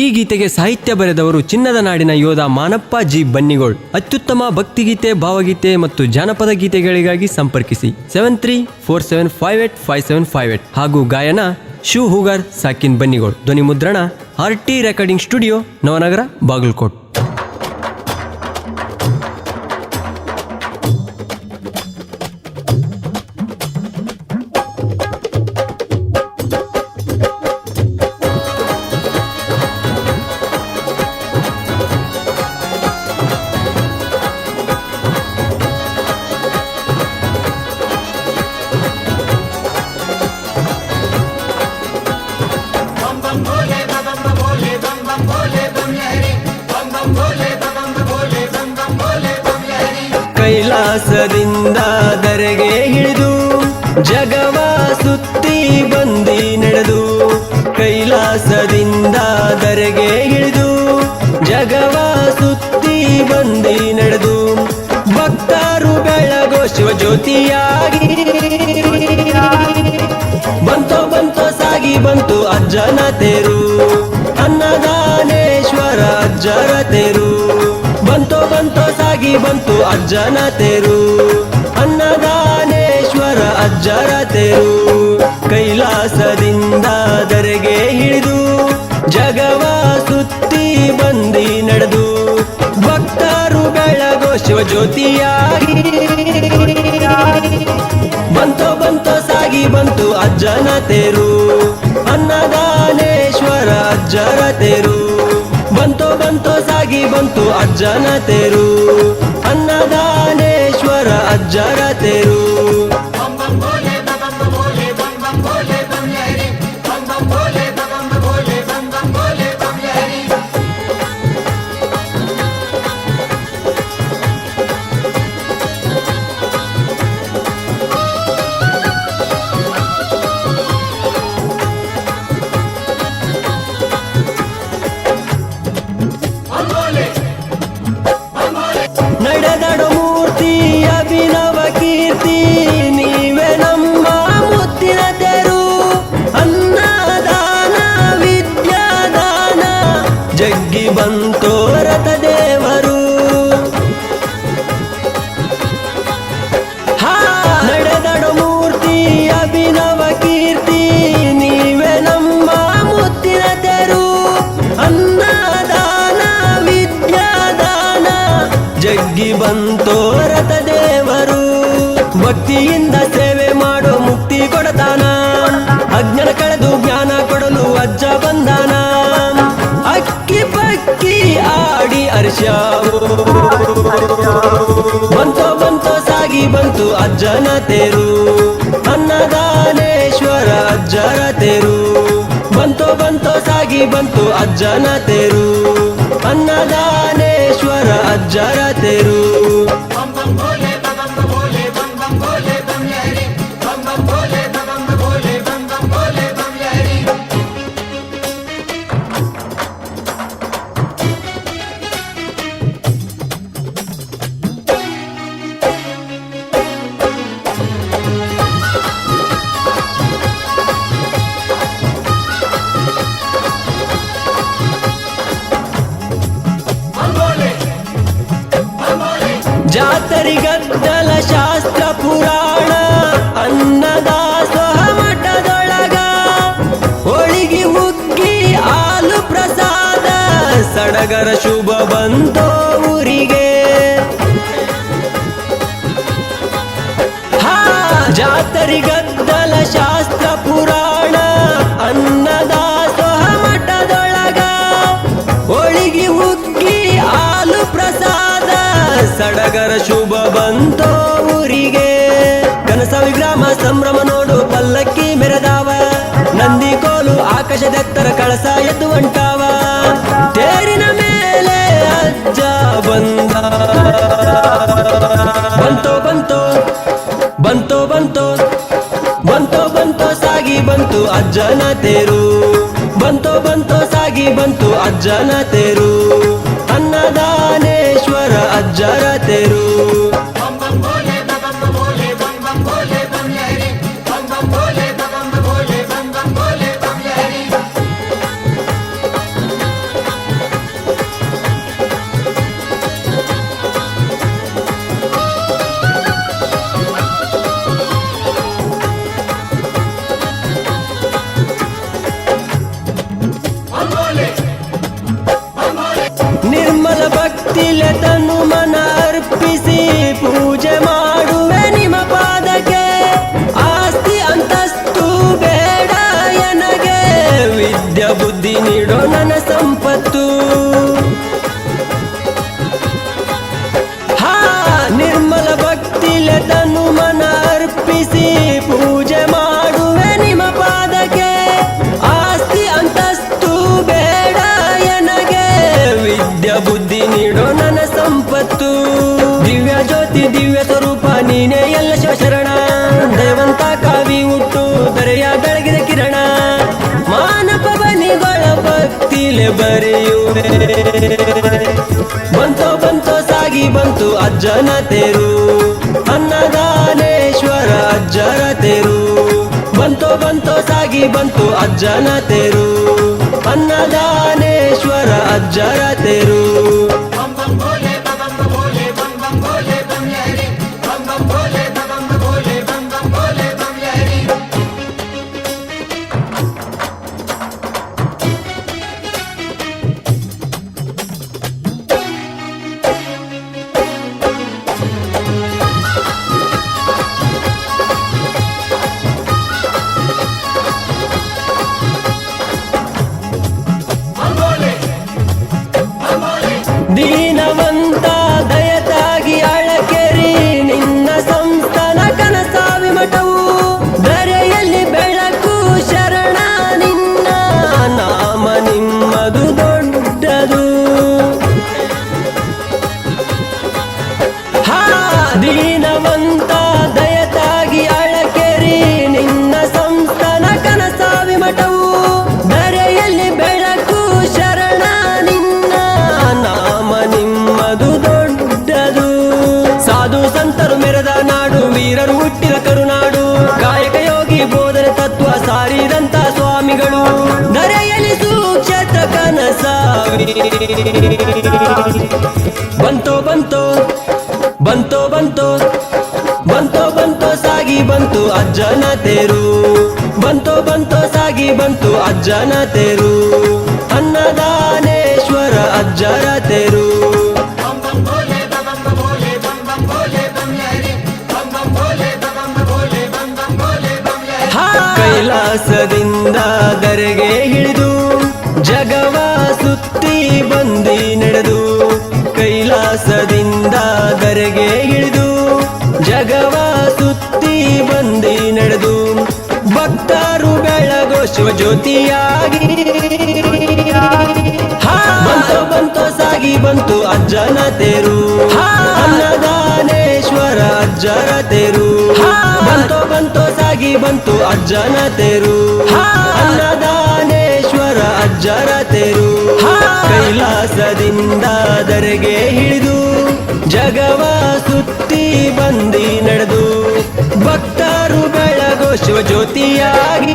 ಈ ಗೀತೆಗೆ ಸಾಹಿತ್ಯ ಬರೆದವರು ಚಿನ್ನದ ನಾಡಿನ ಯೋಧ ಮಾನಪ್ಪ ಜಿ ಬನ್ನಿಗೋಳ್. ಅತ್ಯುತ್ತಮ ಭಕ್ತಿಗೀತೆ, ಭಾವಗೀತೆ ಮತ್ತು ಜಾನಪದ ಗೀತೆಗಳಿಗಾಗಿ ಸಂಪರ್ಕಿಸಿ. Seven three four seven five eight five seven five eight ಹಾಗೂ ಗಾಯನ ಶೂ ಹೂಗಾರ್, ಸಾಕಿನ್ ಬನ್ನಿಗೋಳ್. ಧ್ವನಿ ಮುದ್ರಣ R T recording studio, Navanagar, Bagalkot. ಕೈಲಾಸದಿಂದ ದರೆಗೆ ಇಳಿದು, ಜಗವ ಸುತ್ತಿ ಬಂದಿ ನಡೆದು, ಕೈಲಾಸದಿಂದ ದರೆಗೆ ಇಳಿದು, ಜಗವ ಸುತ್ತಿ ಬಂದಿ ನಡೆದು, ಭಕ್ತರು ಬೆಳಗೋ ಶಿವಜ್ಯೋತಿಯಾಗಿ. ಬಂತೋ ಬಂತೋ, ಸಾಗಿ ಬಂತು ಅಜ್ಜನ ತೇರು, ಅನ್ನದಾನೇಶ್ವರ ಅಜ್ಜರ ತೇರು. ಬಂತೋ ಸಾಗಿ ಬಂತು ಅಜ್ಜನ ತೇರು. ಅನ್ನದಾನೇಶ್ವರ ಅಜ್ಜರ ತೇರು. ಕೈಲಾಸದಿಂದ ದರೆಗೆ ಹಿಡಿದು ಜಗವ ಸುತ್ತಿ ಬಂದಿ ನಡೆದು ಭಕ್ತರು ಬೆಳಗೋ ಶಿವಜ್ಯೋತಿಯಾಗಿ ಬಂತೋ ಬಂತೋ, ಸಾಗಿ ಬಂತು ಅಜ್ಜನ ತೇರು. ಅನ್ನದಾನೇಶ್ವರ ಅಜ್ಜರ ತೇರು. ಬಂತೋ ಬಂತು ಸಾಗಿ ಬಂತು ಅಜ್ಜನ ತೇರು. ಅನ್ನದಾನೇಶ್ವರ ಅಜ್ಜರ ತೇರು. ಜಗ್ಗಿ ಬಂತೋ ರಥ ದೇವರು. ಭಕ್ತಿಯಿಂದ ಸೇವೆ ಮಾಡೋ ಮುಕ್ತಿ ಕೊಡತಾನ. ಅಜ್ಞಾನ ಕಳೆದು ಜ್ಞಾನ ಕೊಡಲು ಅಜ್ಜ ಬಂದಾನ. ಅಕ್ಕಿ ಪಕ್ಕಿ ಆಡಿ ಅರ್ಷ ಬಂತೋ ಬಂತೋ ಸಾಗಿ ಬಂತು ಅಜ್ಜನ ತೇರು. ಅನ್ನದಾನೇಶ್ವರ ಅಜ್ಜರ ತೇರು. ಬಂತೋ ಬಂತೋ ಸಾಗಿ ಬಂತು ಅಜ್ಜನ ತೇರು. ಅನ್ನದಾನೇಶ್ವರ ಅಜ್ಜರ ತೇರು ಜಾತರಿಗದ್ದಲ ಶಾಸ್ತ್ರ ಪುರಾಣ, ಅನ್ನದಾಸೋಹ ಮಠದೊಳಗ, ಹೋಳಿಗೆ ಹುಗ್ಗಿ ಹಾಲು ಪ್ರಸಾದ, ಸಡಗರ ಶುಭ ಬಂತೋ ಊರಿಗೆ. ಹಾ, ಜಾತರಿಗದ್ದಲ ಶಾಸ್ತ್ರ ಪುರಾಣ, ಅನ್ನದಾಸೋಹ ಸಡಗರ ಶುಭ ಬಂತೋ ಊರಿಗೆ. ಕನಸ ವಿಗ್ರಾಮ ಸಂಭ್ರಮ ನೋಡು ಪಲ್ಲಕ್ಕಿ ಮೆರೆದಾವ. ನಂದಿ ಕೋಲು ಆಕಾಶದೆತ್ತರ ಕಳಸ ಎದ್ದು ಹೊಂಟಾವ ತೇರಿನ ಮೇಲೆ ಅಜ್ಜ ಬಂದ. ಬಂತೋ ಬಂತೋ ಬಂತೋ ಬಂತೋ ಬಂತೋ ಬಂತೋ ಸಾಗಿ ಬಂತು ಅಜ್ಜನ ತೇರು. ಬಂತೋ ಬಂತೋ ಸಾಗಿ ಬಂತು ಅಜ್ಜನ ತೇರು. ಅನ್ನದಾನೇಶ್ವರ ಅಜ್ಜರ ತೇರು ತನು ಮನ ಅರ್ಪಿಸಿ ಪೂಜೆ ಮಾಡುವೆ ನಿಮ್ಮ ಪಾದಕ್ಕೆ. ಆಸ್ತಿ ಅಂತಸ್ತು ಬೇಡ, ಎನಗೆ. ವಿದ್ಯಾ ಬುದ್ಧಿ ನೀಡೋ ನನ್ನ ಸಂಪತ್ತು ಬರೆಯುವೆ. ಬಂತೋ ಬಂತೋ ಸಾಗಿ ಬಂತು ಅಜ್ಜನ ತೇರು. ಅನ್ನದಾನೇಶ್ವರ ಅಜ್ಜರ ತೇರು. ಬಂತೋ ಬಂತೋ ಸಾಗಿ ಬಂತು ಅಜ್ಜನ ತೇರು. ಅನ್ನದಾನೇಶ್ವರ ಅಜ್ಜರ ತೇರು. ಬಂತೋ ಬಂತೋ ಬಂತೋ ಬಂತೋ ಬಂತೋ ಬಂತೋ ಸಾಗಿ ಬಂತು ಅಜ್ಜನ ತೇರು. ಬಂತೋ ಬಂತೋ ಸಾಗಿ ಬಂತು ಅಜ್ಜನ ತೇರು. ಅನ್ನದಾನೇಶ್ವರ ಅಜ್ಜರ ತೇರು. ಕೈಲಾಸದಿಂದ ದರೆಗೆ ಬಂದಿ ನಡೆದು ಕೈಲಾಸದಿಂದ ದರೆಗೆ ಇಳಿದು ಜಗವ ಸುತ್ತಿ ಬಂದಿ ನಡೆದು ಭಕ್ತರು ಬೆಳಗೋ ಶಿವಜ್ಯೋತಿಯಾಗಿ. ಬಂತು ಬಂತು ಸಾಗಿ ಬಂತು ಅಜ್ಜನ ತೇರು. ಅನ್ನದಾನೇಶ್ವರ ಅಜ್ಜರ ತೇರು. ಬಂತು ಬಂತು ಸಾಗಿ ಬಂತು ಅಜ್ಜನ ತೇರು. ಅನ್ನದಾನೇಶ್ವರ ಅಜ್ಜರ ತೆರು ಕೈಲಾಸದಿಂದ ದರೆಗೆ ಹಿಡಿದು ಜಗವ ಸುತ್ತಿ ಬಂದಿ ನಡೆದು ಭಕ್ತರು ಬೆಳಗೋ ಶಿವಜ್ಯೋತಿಯಾಗಿ